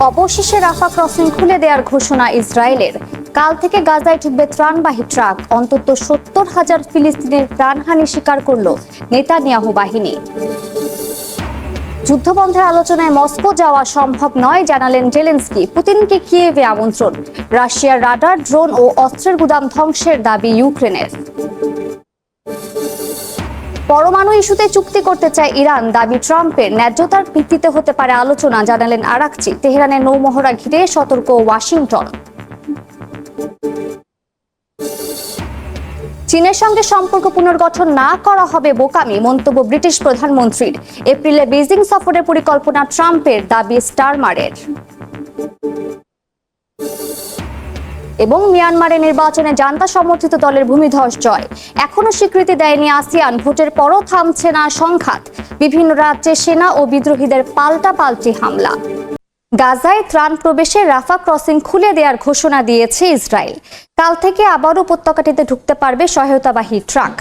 অবশেষে রাফা ক্রসিং খুলে দেওয়ার ঘোষণা ইসরায়েলের। কাল থেকে গাজায় ঢুকবে ত্রাণবাহী ট্রাক। অন্তত সত্তর হাজার ফিলিস্তিনের প্রাণহানি স্বীকার করল নেতানিয়াহু বাহিনী। যুদ্ধবন্ধের আলোচনায় মস্কো যাওয়া সম্ভব নয়, জানালেন জেলেন্সকি। পুতিনকে কিয়েভে আমন্ত্রণ। রাশিয়ার রাডার, ড্রোন ও অস্ত্রের গুদাম ধ্বংসের দাবি ইউক্রেনের। পরমাণু ইস্যুতে চুক্তি করতে চায় ইরান। দাবি, ট্রাম্পের ন্যায্যতার ভিত্তিতে হতে পারে আলোচনা, জানালেন আরাকচি। তেহরানের নৌমহড়া ঘিরে সতর্ক ওয়াশিংটন। চীনের সঙ্গে সম্পর্ক পুনর্গঠন না করা হবে বোকামি, মন্তব্য ব্রিটিশ প্রধানমন্ত্রীর। এপ্রিলে বেজিং সফরের পরিকল্পনা ট্রাম্পের, দাবি স্টারমারের। এবং মিয়ানমারে নির্বাচনে জান্তা সমর্থিত দলের ভূমিধস জয়। এখনও স্বীকৃতি দেয়নি আসিয়ান। ভোটের পরও থামছে না সংঘাত। বিভিন্ন রাজ্যে সেনা ও বিদ্রোহীদের পাল্টা পাল্টি হামলা। গাজায় ত্রাণ প্রবেশে রাফা ক্রসিং খুলে দেওয়ার ঘোষণা দিয়েছে ইসরায়েল। কাল থেকে আবারও উপত্যকাটিতে ঢুকতে পারবে সহায়তাবাহী ট্রাক।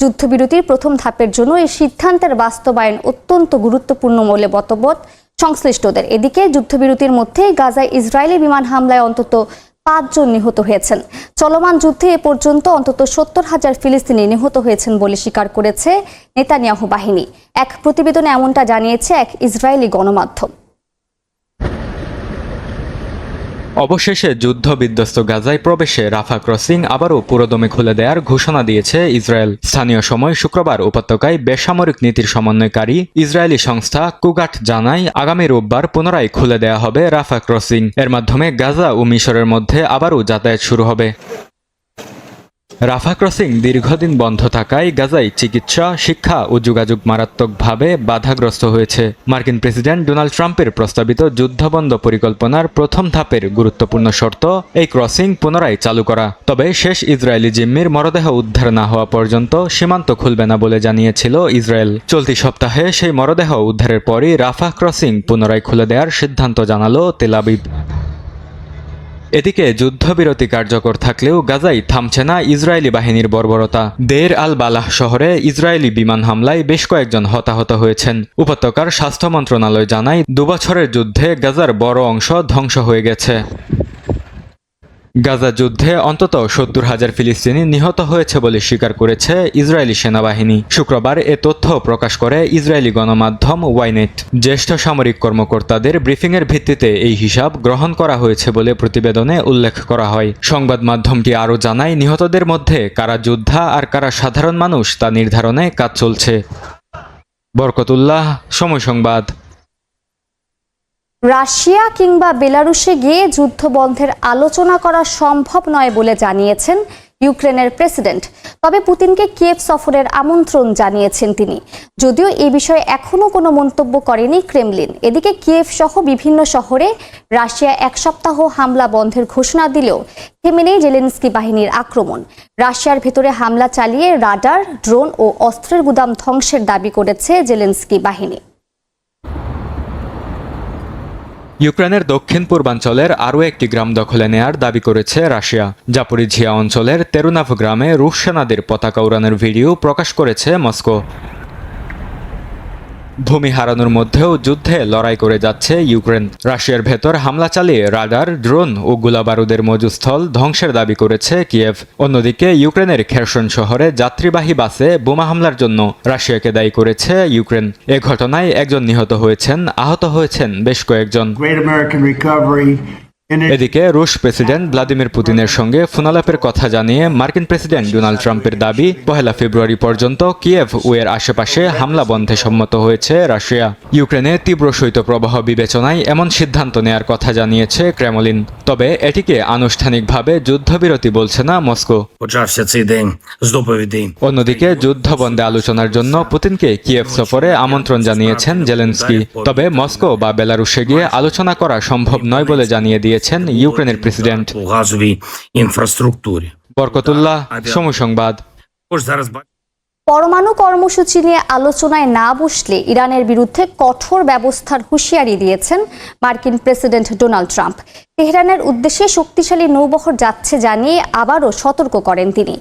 যুদ্ধবিরতির প্রথম ধাপের জন্য এই সিদ্ধান্তের বাস্তবায়ন অত্যন্ত গুরুত্বপূর্ণ বলে মতবোধ সংশ্লিষ্টদের। এদিকে যুদ্ধবিরতির মধ্যে গাজায় ইসরায়েলি বিমান হামলায় অন্তত পাঁচজন নিহত হয়েছেন। চলমান যুদ্ধে এ পর্যন্ত অন্তত সত্তর হাজার ফিলিস্তিনি নিহত হয়েছেন বলে স্বীকার করেছে নেতানিয়াহু বাহিনী। এক প্রতিবেদনে এমনটা জানিয়েছে এক ইসরায়েলি গণমাধ্যম। অবশেষে যুদ্ধ বিধ্বস্ত গাজায় প্রবেশে রাফা ক্রসিং আবারও পুরোদমে খুলে দেয়ার ঘোষণা দিয়েছে ইসরায়েল। স্থানীয় সময় শুক্রবার উপত্যকায় বেসামরিক নীতির সমন্বয়কারী ইসরায়েলি সংস্থা কুগাট জানায়, আগামী রোববার পুনরায় খুলে দেয়া হবে রাফা ক্রসিং। এর মাধ্যমে গাজা ও মিশরের মধ্যে আবারও যাতায়াত শুরু হবে। রাফা ক্রসিং দীর্ঘদিন বন্ধ থাকায় গাজায় চিকিৎসা, শিক্ষা ও যোগাযোগ মারাত্মকভাবে বাধাগ্রস্ত হয়েছে। মার্কিন প্রেসিডেন্ট ডোনাল্ড ট্রাম্পের প্রস্তাবিত যুদ্ধবন্ধ পরিকল্পনার প্রথম ধাপের গুরুত্বপূর্ণ শর্ত, এই ক্রসিং পুনরায় চালু করা। তবে শেষ ইসরায়েলি জিম্মির মরদেহ উদ্ধার না হওয়া পর্যন্ত সীমান্ত খুলবে না বলে জানিয়েছিল ইসরায়েল। চলতি সপ্তাহে সেই মরদেহ উদ্ধারের পরই রাফা ক্রসিং পুনরায় খুলে দেওয়ার সিদ্ধান্ত জানালো তেলাবিব এদিকে যুদ্ধবিরতি কার্যকর থাকলেও গাজাই থামছে না ইসরায়েলি বাহিনীর বর্বরতা। দের আল বালাহ শহরে ইসরায়েলি বিমান হামলায় বেশ কয়েকজন হতাহত হয়েছেন। উপত্যকার স্বাস্থ্য মন্ত্রণালয় জানায়, দুবছরের যুদ্ধে গাজার বড় অংশ ধ্বংস হয়ে গেছে। গাজা যুদ্ধে অন্তত সত্তর হাজার ফিলিস্তিনি নিহত হয়েছে বলে স্বীকার করেছে ইসরায়েলি সেনাবাহিনী। শুক্রবার এ তথ্য প্রকাশ করে ইসরায়েলি গণমাধ্যম ওয়াইনেট। জ্যেষ্ঠ সামরিক কর্মকর্তাদের ব্রিফিংয়ের ভিত্তিতে এই হিসাব গ্রহণ করা হয়েছে বলে প্রতিবেদনে উল্লেখ করা হয়। সংবাদ মাধ্যমটি আরও জানায়, নিহতদের মধ্যে কারা যোদ্ধা আর কারা সাধারণ মানুষ তা নির্ধারণে কাজ চলছে। বরকতুল্লাহ, সময় সংবাদ। রাশিয়া কিংবা বেলারুশে গিয়ে যুদ্ধ বন্ধের আলোচনা করা সম্ভব নয় বলে জানিয়েছেন ইউক্রেনের প্রেসিডেন্ট। তবে পুতিনকে কিয়েভ সফরের আমন্ত্রণ জানিয়েছেন তিনি। যদিও এ বিষয়ে এখনও কোনো মন্তব্য করেনি ক্রেমলিন। এদিকে কিয়েভ সহ বিভিন্ন শহরে রাশিয়া এক সপ্তাহ হামলা বন্ধের ঘোষণা দিলেও থেমে নেই জেলেনস্কি বাহিনীর আক্রমণ। রাশিয়ার ভেতরে হামলা চালিয়ে রাডার, ড্রোন ও অস্ত্রের গুদাম ধ্বংসের দাবি করেছে জেলেনস্কি বাহিনী। ইউক্রেনের দক্ষিণ পূর্বাঞ্চলের আরও একটি গ্রাম দখলে নেয়ার দাবি করেছে রাশিয়া। জাপরিঝিয়া অঞ্চলের তেরুনাভ গ্রামে রুশ সেনাদের পতাকা উড়ানোর ভিডিও প্রকাশ করেছে মস্কো। ভূমি হারানোর মধ্যেও যুদ্ধে লড়াই করে যাচ্ছে ইউক্রেন। রাশিয়ার ভেতর হামলা চালিয়ে রাডার, ড্রোন ও গোলাবারুদের মজুস্থল ধ্বংসের দাবি করেছে কিয়েভ। অন্যদিকে ইউক্রেনের খেরসন শহরে যাত্রীবাহী বাসে বোমা হামলার জন্য রাশিয়াকে দায়ী করেছে ইউক্রেন। এ ঘটনায় একজন নিহত হয়েছেন, আহত হয়েছেন বেশ কয়েকজন। এদিকে রুশ প্রেসিডেন্ট ভ্লাদিমির পুতিনের সঙ্গে ফোনালাপের কথা জানিয়ে মার্কিন প্রেসিডেন্ট ডোনাল্ড ট্রাম্পের দাবি পহেলা ফেব্রুয়ারি পর্যন্ত কিয়েভ ওয়ের আশেপাশে হামলা বন্ধে সম্মত হয়েছে রাশিয়া। ইউক্রেনে তীব্র শৈত্যপ্রবাহ বিবেচনায় এমন সিদ্ধান্ত নেয়ার কথা জানিয়েছে ক্রেমলিন। তবে এটিকে আনুষ্ঠানিকভাবে যুদ্ধবিরতি বলছে না মস্কো। অন্যদিকে যুদ্ধবন্ধে আলোচনার জন্য পুতিনকে কিয়েভ সফরে আমন্ত্রণ জানিয়েছেন জেলেন্সকি। তবে মস্কো বা বেলারুশে গিয়ে আলোচনা করা সম্ভব নয় বলে জানিয়ে দিয়েছে দিয়েছেন ইউক্রেনের প্রেসিডেন্ট। বরকতুল্লাহ সময় সংবাদ। পরমাণু কর্মসূচি নিয়ে আলোচনায় না বসলে ইরানের বিরুদ্ধে কঠোর ব্যবস্থার হুঁশিয়ারি দিয়েছেন মার্কিন প্রেসিডেন্ট ডোনাল্ড ট্রাম্প। তেহরানের উদ্দেশ্যে শক্তিশালী নৌবহর যাচ্ছে জানিয়ে আবারও সতর্ক করেন তিনি।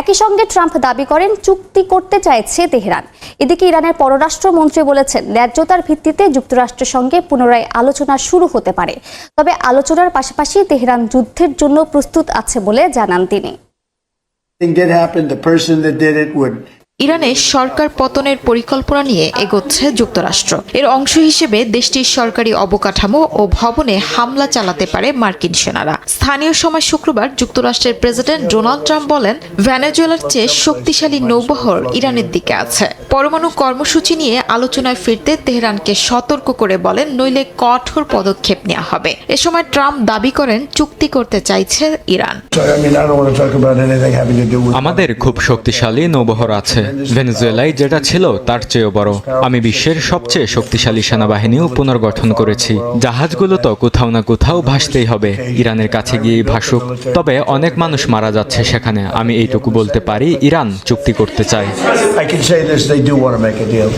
একই সঙ্গে ট্রাম্প দাবি করেন, চুক্তি করতে চাইছে তেহরান। এদিকে ইরানের পররাষ্ট্রমন্ত্রী বলেছেন, ন্যায্যতার ভিত্তিতে যুক্তরাষ্ট্রের সঙ্গে পুনরায় আলোচনা শুরু হতে পারে। তবে আলোচনার পাশাপাশি তেহরান যুদ্ধের জন্য প্রস্তুত আছে বলে জানান তিনি। Thing did happen, the person that did it would ইরানে সরকার পতনের পরিকল্পনা নিয়ে এগোচ্ছে যুক্তরাষ্ট্র। এর অংশ হিসেবে দেশটির সরকারি অবকাঠামো ও ভবনে হামলা চালাতে পারে মার্কিন সেনারা। স্থানীয় সময় শুক্রবার যুক্তরাষ্ট্রের প্রেসিডেন্ট ডোনাল্ড ট্রাম্প বলেন ভেনেজুয়েলার চেয়ে শক্তিশালী নৌবহর ইরানের দিকে আছে। পরমাণু কর্মসূচি নিয়ে আলোচনায় ফিরতে তেহরানকে সতর্ক করে বলেন নইলে কঠোর পদক্ষেপ নেওয়া হবে। এ সময় ট্রাম্প দাবি করেন চুক্তি করতে চাইছে ইরান. আমাদের খুব শক্তিশালী নৌবহর আছে। ভেনেজুয়েলায় যেটা ছিল তার চেয়েও বড়। আমি বিশ্বের সবচেয়ে শক্তিশালী সেনাবাহিনীও পুনর্গঠন করেছি। জাহাজগুলো তো কোথাও না কোথাও ভাসতেই হবে। ইরানের কাছে গিয়ে ভাসুক। তবে অনেক মানুষ মারা যাচ্ছে সেখানে। আমি এইটুকু বলতে পারি ইরান চুক্তি করতে চায়.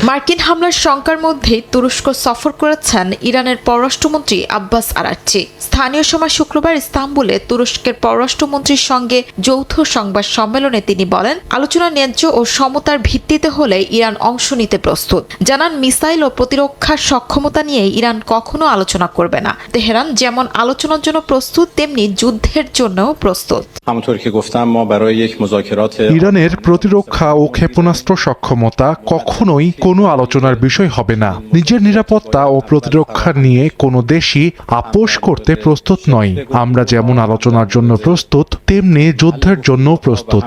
মার্কিন হামলার শঙ্কার মধ্যেই তুরস্ক সফর করেছেন ইরানের পররাষ্ট্রমন্ত্রী আব্বাস আরাকচি। স্থানীয় সময় শুক্রবার ইস্তাম্বুলে তুরস্কের পররাষ্ট্রমন্ত্রীর সঙ্গে যৌথ সংবাদ সম্মেলনে তিনি বলেন আলোচনা ন্যায্য ও সক্ষমতার ভিত্তিতে হলে ইরান অংশ নিতে প্রস্তুত। জানান মিসাইল ও প্রতিরক্ষার সক্ষমতা নিয়ে ইরান কখনো আলোচনা করবে না। তেহরান যেমন আলোচনার জন্য প্রস্তুত তেমনি যুদ্ধের জন্যও প্রস্তুত। ইরানের প্রতিরক্ষা ও ক্ষেপণাস্ত্র সক্ষমতা কখনোই কোনো আলোচনার বিষয় হবে না। নিজের নিরাপত্তা ও প্রতিরক্ষা নিয়ে কোনো দেশই আপোষ করতে প্রস্তুত নয়। আমরা যেমন আলোচনার জন্য প্রস্তুত তেমনি যুদ্ধের জন্য প্রস্তুত।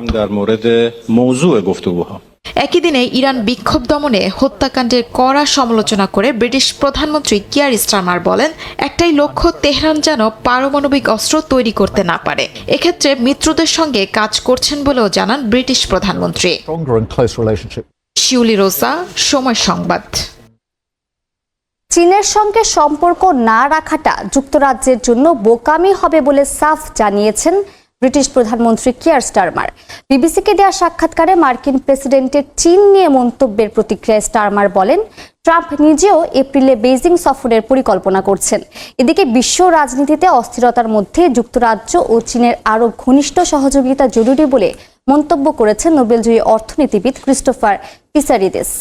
একই দিনে ইরান বিক্ষোভ দমনে হত্যাকাণ্ডের কড়া সমালোচনা করে ব্রিটিশ প্রধানমন্ত্রী কিয়ার স্টারমার বলেন একটাই লক্ষ্য তেহরান যেন পারমাণবিক অস্ত্র তৈরি করতে না পারে। এক্ষেত্রে মিত্রদের সঙ্গে কাজ করছেন বলেও জানান ব্রিটিশ প্রধানমন্ত্রী। শিউলি রোজা সময় সংবাদ। চীনের সঙ্গে সম্পর্ক না রাখাটা যুক্তরাজ্যের জন্য বোকামি হবে বলে সাফ জানিয়েছেন ব্রিটিশ প্রধানমন্ত্রী কিয়ার স্টারমার। বিবিসিকে দেওয়া সাক্ষাৎকারে মার্কিন প্রেসিডেন্টের চীন নিয়ে মন্তব্যের প্রতিক্রিয়ায় স্টারমার বলেন, ট্রাম্প নিজেও এপ্রিলে বেইজিং সফরের পরিকল্পনা করছেন। এদিকে বিশ্ব রাজনীতিতে অস্থিরতার মধ্যে যুক্তরাজ্য ও চীনের আরও ঘনিষ্ঠ সহযোগিতা জরুরি বলে মন্তব্য করেছেন নোবেলজয়ী অর্থনীতিবিদ ক্রিস্টোফার পিসারিদেস।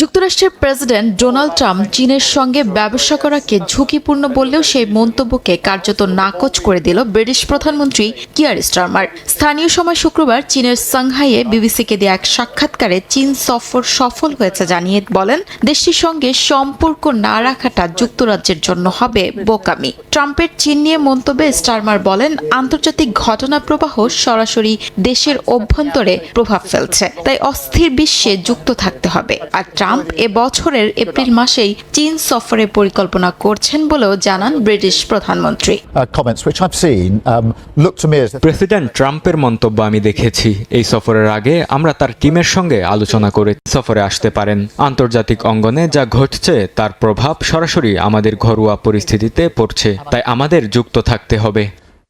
যুক্তরাষ্ট্রের প্রেসিডেন্ট ডোনাল্ড ট্রাম্প চীনের সঙ্গে ব্যবসা করাকে ঝুঁকিপূর্ণ বললেও সেই মন্তব্যকে কার্যত নাকচ করে দিল ব্রিটিশ প্রধানমন্ত্রী কিয়ার স্টারমার। স্থানীয় সময় শুক্রবার চীনের সাংহাইয়ে বিবিসিকে দেয়া এক সাক্ষাৎকারে চীন সফর সফল হয়েছে জানিয়ে বলেন, দেশটির সঙ্গে সম্পর্ক না রাখাটা যুক্তরাজ্যের জন্য হবে বোকামি। ট্রাম্পের চীন নিয়ে মন্তব্যে স্টারমার বলেন, আন্তর্জাতিক ঘটনা প্রবাহ সরাসরি দেশের অভ্যন্তরে প্রভাব ফেলছে, তাই অস্থির বিশ্বে যুক্ত থাকতে হবে। আর ট্রাম্প এ বছরের এপ্রিল মাসেই চীন সফরের পরিকল্পনা করছেন বলেও জানান ব্রিটিশ প্রধানমন্ত্রী। Uh, comments which I've seen um, look to me as if president ট্রাম্পের মন্তব্য আমি দেখেছি। এই সফরের আগে আমরা তার টিমের সঙ্গে আলোচনা করে সফরে আসতে পারেন। আন্তর্জাতিক অঙ্গনে যা ঘটছে তার প্রভাব সরাসরি আমাদের ঘরোয়া পরিস্থিতিতে পড়ছে। তাই আমাদের যুক্ত থাকতে হবে।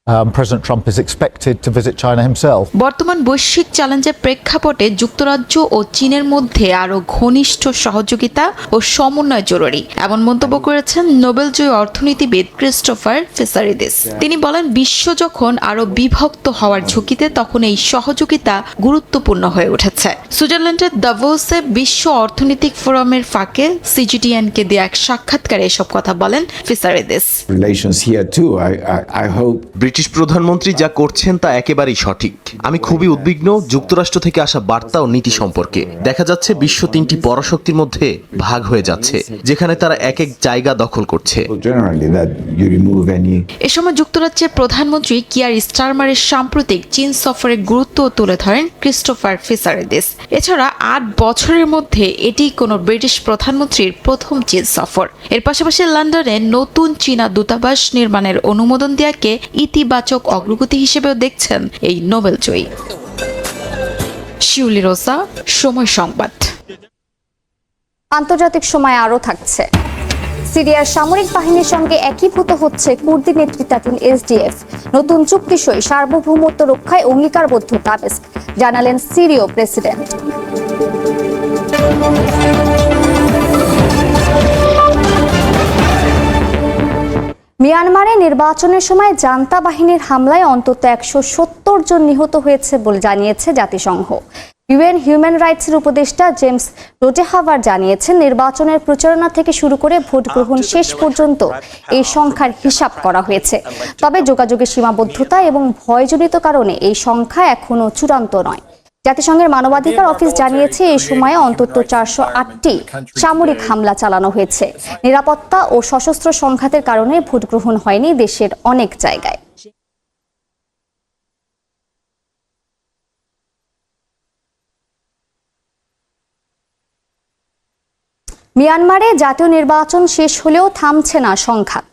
President Trump is expected to visit China himself. বর্তমান বৈশ্বিক চ্যালেঞ্জের প্রেক্ষাপটে যুক্তরাজ্য ও চীনের মধ্যে আরও ঘনিষ্ঠ সহযোগিতা ও সমন্বয় জরুরি এমন মন্তব্য করেছেন নোবেল নোবেলজয়ী অর্থনীতিবিদ ক্রিস্টোফার ফিসারিদিস তিনি বলেন বিশ্ব যখন আরও বিভক্ত হওয়ার ঝুঁকিতে তখন এই সহযোগিতা গুরুত্বপূর্ণ হয়ে উঠেছে সুইজারল্যান্ডের দাভোসে বিশ্ব অর্থনৈতিক ফোরামের ফাঁকে সিজিটিএনকে দেয়া এক সাক্ষাৎকারে এসব কথা বলেন ফিসারিদিস relations here too. I, I, I hope British প্রধানমন্ত্রী যা করছেন তা একেবারেই সঠিক। আমি খুবই উদ্বিগ্ন যুক্তরাষ্ট্র থেকে আসা বার্তা ও নীতি সম্পর্কে। দেখা যাচ্ছে বিশ্ব তিনটি পরাশক্তির মধ্যে ভাগ হয়ে যাচ্ছে যেখানে তারা এক এক জায়গা দখল করছে। এ সময় যুক্তরাজ্যের প্রধানমন্ত্রী কিয়ার স্টারমারের সাম্প্রতিক চীন সফরের গুরুত্ব তুলে ধরেন ক্রিস্টোফার ফিসারিদিস। এছাড়া আট বছরের মধ্যে এটি কোনো ব্রিটিশ প্রধানমন্ত্রীর প্রথম চীন সফর। এর পাশাপাশি লন্ডনে নতুন চীনা দূতাবাস নির্মাণের অনুমোদন দেওয়াকে ইতিবাচক অগ্রগতি হিসেবেও দেখছেন এই নোবেল জয়ী। শিউলি রোসা সময় সংবাদ। আন্তর্জাতিক সময় আরও থাকছে। সিরিয়ার সামরিক বাহিনীর সঙ্গে একীভূত হচ্ছে কুর্দি নেতৃত্বাধীন এসডিএফ। নতুন চুক্তি সই সার্বভৌমত্ব রক্ষায় অঙ্গীকারবদ্ধ তাবেস্ক জানালেন সিরীয় প্রেসিডেন্ট। মিয়ানমারে নির্বাচনের সময় জান্তা বাহিনীর হামলায় অন্তত একশো সত্তর জন নিহত হয়েছে বলে জানিয়েছে জাতিসংঘ। ইউএন হিউম্যান রাইটসের উপদেষ্টা জেমস রোটেহাভার জানিয়েছেন নির্বাচনের প্রচারণা থেকে শুরু করে ভোট গ্রহণ শেষ পর্যন্ত এই সংখ্যার হিসাব করা হয়েছে। তবে যোগাযোগের সীমাবদ্ধতা এবং ভয়জনিত কারণে এই সংখ্যা এখনও চূড়ান্ত নয়। জাতিসংঘের মানবাধিকার অফিস জানিয়েছে এই সময়ে অন্তত চারশো আটটি সামরিক হামলা চালানো হয়েছে। নিরাপত্তা ও সশস্ত্র সংঘাতের কারণে ভোট গ্রহণ হয়নি দেশের অনেক জায়গায়। মিয়ানমারে জাতীয় নির্বাচন শেষ হলেও থামছে না সংঘাত।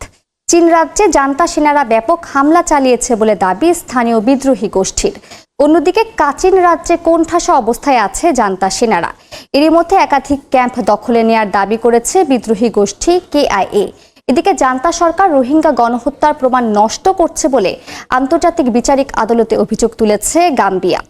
চীন রাজ্যে জান্তা সেনারা ব্যাপক হামলা চালিয়েছে বলে দাবি স্থানীয় বিদ্রোহী গোষ্ঠীর। অন্যদিকে কাচিন রাজ্যে কোণঠাসা অবস্থায় আছে জান্তা সেনারা। এরই মধ্যে একাধিক ক্যাম্প দখলে নেয়ার দাবি করেছে বিদ্রোহী গোষ্ঠী কেআইএ। এদিকে জান্তা সরকার রোহিঙ্গা গণহত্যার প্রমাণ নষ্ট করছে বলে আন্তর্জাতিক বিচারিক আদালতে অভিযোগ তুলেছে গাম্বিয়া।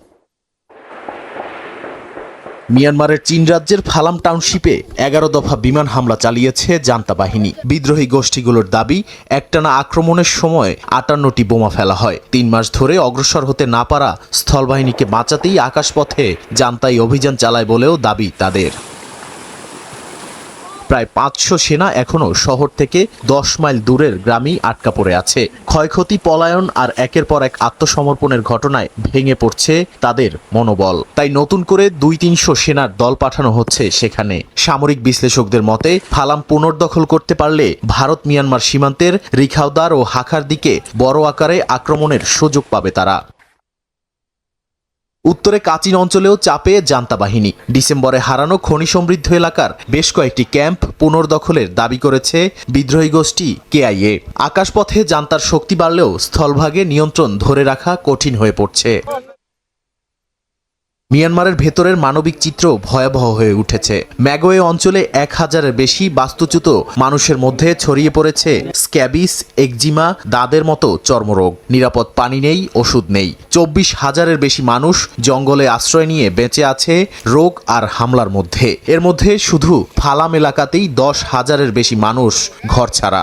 মিয়ানমারের চীন রাজ্যের ফালাম টাউনশিপে এগারো দফা বিমান হামলা চালিয়েছে জান্তা বাহিনী। বিদ্রোহী গোষ্ঠীগুলোর দাবি, একটানা আক্রমণের সময় আটান্নটি বোমা ফেলা হয়। তিন মাস ধরে অগ্রসর হতে না পারা স্থলবাহিনীকে বাঁচাতেই আকাশপথে জান্তাই অভিযান চালায় বলেও দাবি তাদের। প্রায় পাঁচশো সেনা এখনও শহর থেকে দশ মাইল দূরের গ্রামেই আটকা পড়ে আছে। ক্ষয়ক্ষতি, পলায়ন আর একের পর এক আত্মসমর্পণের ঘটনায় ভেঙে পড়ছে তাদের মনোবল। তাই নতুন করে দুই তিনশো সেনার দল পাঠানো হচ্ছে সেখানে। সামরিক বিশ্লেষকদের মতে, ফালাম পুনর্দখল করতে পারলে ভারত মিয়ানমার সীমান্তের রিখাউদার ও হাখার দিকে বড় আকারে আক্রমণের সুযোগ পাবে তারা। উত্তরে কাচিন অঞ্চলেও চাপে জান্তা বাহিনী। ডিসেম্বরে হারানো খনি সমৃদ্ধ এলাকার বেশ কয়েকটি ক্যাম্প পুনর্দখলের দাবি করেছে বিদ্রোহী গোষ্ঠী কেআইএ। আকাশপথে জান্তার শক্তি বাড়লেও স্থলভাগে নিয়ন্ত্রণ ধরে রাখা কঠিন হয়ে পড়ছে। মিয়ানমারের ভেতরের মানবিক চিত্র ভয়াবহ হয়ে উঠেছে। ম্যাগোয়ে অঞ্চলে এক হাজারের বেশি বাস্তুচ্যুত মানুষের মধ্যে ছড়িয়ে পড়েছে স্ক্যাবিস একজিমা দাঁদের মতো চর্মরোগ। নিরাপদ পানি নেই ওষুধ নেই। চব্বিশ হাজারের বেশি মানুষ জঙ্গলে আশ্রয় নিয়ে বেঁচে আছে রোগ আর হামলার মধ্যে। এর মধ্যে শুধু ফালাম এলাকাতেই দশ হাজারের বেশি মানুষ ঘর ছাড়া।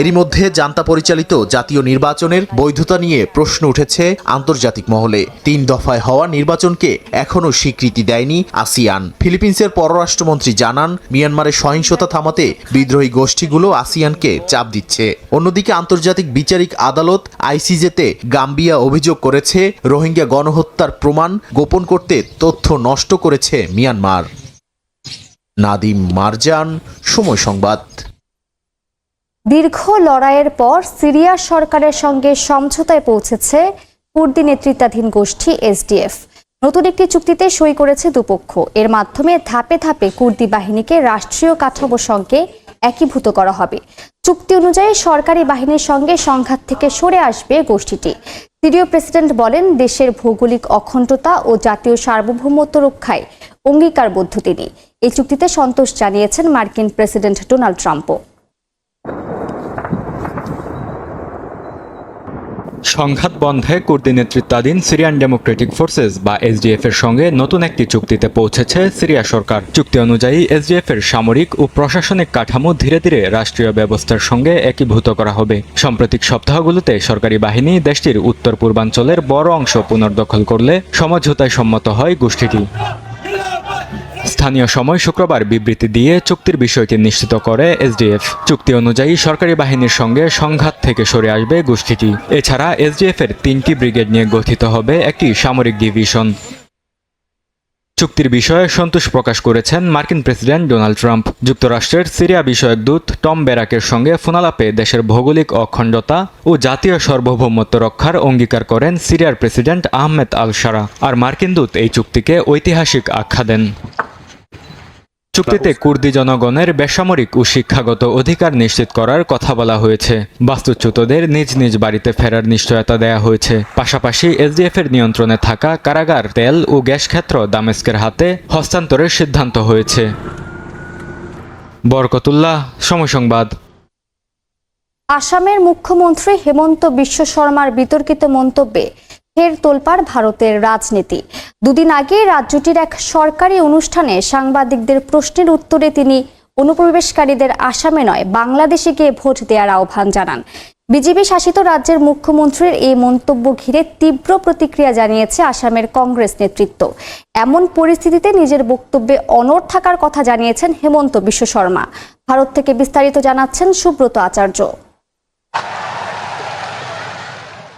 এরই মধ্যে জান্তা পরিচালিত জাতীয় নির্বাচনের বৈধতা নিয়ে প্রশ্ন উঠেছে আন্তর্জাতিক মহলে। তিন দফায় হওয়া নির্বাচনকে এখনও স্বীকৃতি দেয়নি আসিয়ান। ফিলিপিন্সের পররাষ্ট্রমন্ত্রী জানান মিয়ানমারের সহিংসতা থামাতে বিদ্রোহী গোষ্ঠীগুলো আসিয়ানকে চাপ দিচ্ছে। অন্যদিকে আন্তর্জাতিক বিচারিক আদালত আইসিজেতে গাম্বিয়া অভিযোগ করেছে, রোহিঙ্গা গণহত্যার প্রমাণ গোপন করতে তথ্য নষ্ট করেছে মিয়ানমার। নাদিম মারজান, সময় সংবাদ। দীর্ঘ লড়াইয়ের পর সিরিয়া সরকারের সঙ্গে সমঝোতায় পৌঁছেছে কুর্দি নেতৃত্বাধীন গোষ্ঠী এসডিএফ। নতুন একটি চুক্তিতে সই করেছে দুপক্ষ। এর মাধ্যমে ধাপে ধাপে কুর্দি বাহিনীকে রাষ্ট্রীয় কাঠামোর সঙ্গে একীভূত করা হবে। চুক্তি অনুযায়ী সরকারি বাহিনীর সঙ্গে সংঘাত থেকে সরে আসবে গোষ্ঠীটি। সিরীয় প্রেসিডেন্ট বলেন, দেশের ভৌগোলিক অখণ্ডতা ও জাতীয় সার্বভৌমত্ব রক্ষায় অঙ্গীকারবদ্ধ তিনি। এই চুক্তিতে সন্তোষ জানিয়েছেন মার্কিন প্রেসিডেন্ট ডোনাল্ড ট্রাম্পও। সংঘাত বন্ধে কুর্দি নেতৃত্বাধীন সিরিয়ান ডেমোক্রেটিক ফোর্সেস বা এসডিএফ এর সঙ্গে নতুন একটি চুক্তিতে পৌঁছেছে সিরিয়া সরকার। চুক্তি অনুযায়ী এসডিএফ এর সামরিক ও প্রশাসনিক কাঠামো ধীরে ধীরে রাষ্ট্রীয় ব্যবস্থার সঙ্গে একীভূত করা হবে। সাম্প্রতিক সপ্তাহগুলোতে সরকারি বাহিনী দেশটির উত্তর পূর্বাঞ্চলের বড় অংশ পুনর্দখল করলে সমঝোতায় সম্মত হয় গোষ্ঠীটি। স্থানীয় সময় শুক্রবার বিবৃতি দিয়ে চুক্তির বিষয়টি নিশ্চিত করে এসডিএফ। চুক্তি অনুযায়ী সরকারি বাহিনীর সঙ্গে সংঘাত থেকে সরে আসবে গোষ্ঠীটি। এছাড়া এসডিএফ এর তিনটি ব্রিগেড নিয়ে গঠিত হবে একটি সামরিক ডিভিশন। চুক্তির বিষয়ে সন্তোষ প্রকাশ করেছেন মার্কিন প্রেসিডেন্ট ডোনাল্ড ট্রাম্প। যুক্তরাষ্ট্রের সিরিয়া বিষয়ক দূত টম বেরাকের সঙ্গে ফোনালাপে দেশের ভৌগোলিক অখণ্ডতা ও জাতীয় সার্বভৌমত্ব রক্ষার অঙ্গীকার করেন সিরিয়ার প্রেসিডেন্ট আহমেদ আল সারা আর মার্কিন দূত এই চুক্তিকে ঐতিহাসিক আখ্যা দেন। চুক্তিতে কুর্দি জনগণের বেসামরিক ও শিক্ষাগত অধিকার নিশ্চিত করার কথা বলা হয়েছে। বাস্তুচ্যুতদের নিজ নিজ বাড়িতে ফেরার নিশ্চয়তা দেয়া হয়েছে। পাশাপাশি এসডিএফ এর নিয়ন্ত্রণে থাকা কারাগার তেল ও গ্যাস ক্ষেত্র দামেস্কের হাতে হস্তান্তরের সিদ্ধান্ত হয়েছে। বরকতুল্লাহ সময় সংবাদ। আসামের মুখ্যমন্ত্রী হেমন্ত বিশ্ব শর্মার বিতর্কিত মন্তব্যে ফের তোলপাড় ভারতের রাজনীতি। দুদিন আগে রাজ্যটির এক সরকারি অনুষ্ঠানে সাংবাদিকদের প্রশ্নের উত্তরে তিনি অনুপ্রবেশকারীদের আসামে নয়, বাংলাদেশে গিয়ে ভোট দেওয়ার আহ্বান জানান। বিজেপি শাসিত রাজ্যের মুখ্যমন্ত্রীর এই মন্তব্য ঘিরে তীব্র প্রতিক্রিয়া জানিয়েছে আসামের কংগ্রেস নেতৃত্ব। এমন পরিস্থিতিতে নিজের বক্তব্যে অনড় থাকার কথা জানিয়েছেন হেমন্ত বিশ্ব শর্মা। ভারত থেকে বিস্তারিত জানাচ্ছেন সুব্রত আচার্য।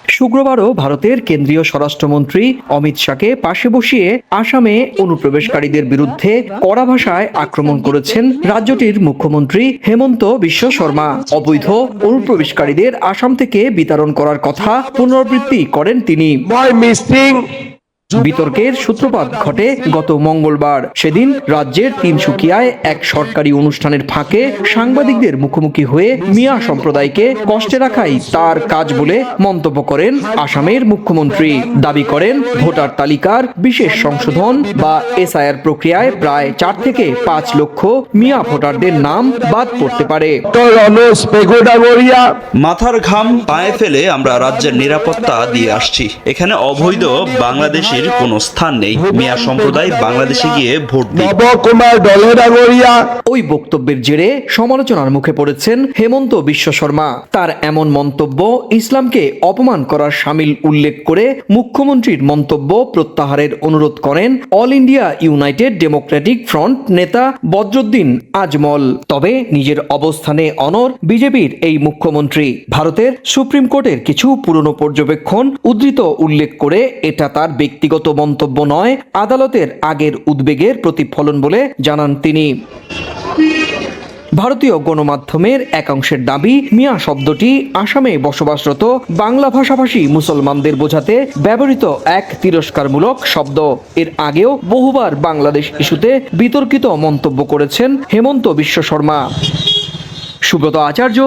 শুক্রবারও ভারতের কেন্দ্রীয় স্বরাষ্ট্রমন্ত্রী অমিত শাহকে পাশে বসিয়ে আসামে অনুপ্রবেশকারীদের বিরুদ্ধে কড়া ভাষায় আক্রমণ করেছেন রাজ্যটির মুখ্যমন্ত্রী হেমন্ত বিশ্ব শর্মা। অবৈধ অনুপ্রবেশকারীদের আসাম থেকে বিতরণ করার কথা পুনরাবৃত্তি করেন তিনি। বিতর্কের সূত্রপাত ঘটে গত মঙ্গলবার। সেদিন রাজ্যের তিনসুকিয়ায় এক সরকারি অনুষ্ঠানের ফাঁকে সাংবাদিকদের মুখোমুখি হয়ে মিয়া সম্প্রদায়কে কষ্টে রাখাই তার কাজ বলে মন্তব্য করেন আসামের মুখ্যমন্ত্রী। দাবি করেন, ভোটার তালিকার বিশেষ সংশোধন বা এসআইআর প্রক্রিয়ায় প্রায় চার থেকে পাঁচ লক্ষ মিয়া ভোটারদের নাম বাদ পড়তে পারে। মাথার ঘাম পায়ে ফেলে আমরা রাজ্যের নিরাপত্তা দিয়ে আসছি। এখানে অবৈধ বাংলাদেশের কোনো স্থান নেই। মিয়া সম্প্রদায় বাংলাদেশে গিয়ে ভোট দিই ওই বক্তব্যের জেরে সমালোচনার মুখে পড়েছেন হেমন্ত বিশ্ব শর্মা। তার এমন মন্তব্য ইসলামকে অপমান করার সামিল উল্লেখ করে মুখ্যমন্ত্রীর মন্তব্য প্রত্যাহারের অনুরোধ করেন all India United Democratic Front নেতা বদরুদ্দিন আজমল। তবে নিজের অবস্থানে অনর বিজেপির এই মুখ্যমন্ত্রী। ভারতের সুপ্রিম কোর্টের কিছু পুরনো পর্যবেক্ষণ উদ্ধৃত উল্লেখ করে এটা তার ব্যক্তিগত মন্তব্য নয়, আদালতের আগের উদ্বেগের প্রতিফলন বলে জানান তিনি। ভারতীয় গণমাধ্যমের একাংশের দাবি, মিয়া শব্দটি আসামে বসবাসরত বাংলা ভাষাভাষী মুসলমানদের বোঝাতে ব্যবহৃত এক তিরস্কারমূলক শব্দ। এর আগেও বহুবার বাংলাদেশ ইস্যুতে বিতর্কিত মন্তব্য করেছেন হেমন্ত বিশ্ব শর্মা। সুব্রত আচার্য